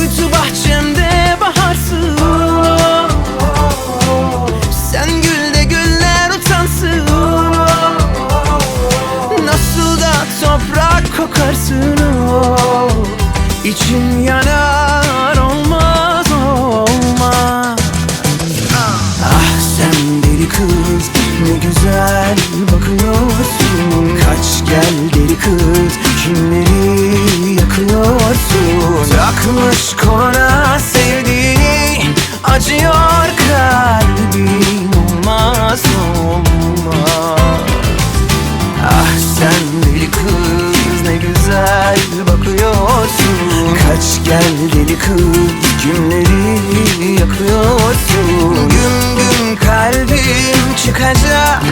Kuytu bahçemde baharsın. Sen gül de güller utansın. Nasıl da toprak kokarsın. Oh. İçim yanar olmaz olmaz. Ah sen deli kız ne güzel bakıyorsun. Kaç gel deli kız kimleri yakıyorsun Takmış koluna sevdiğini acıyor kalbim olmaz olmaz. Ah sen deli kız ne güzel bakıyorsun. Kaç gel deli kız kimleri yakıyorsun. Güm güm kalbim çıkacak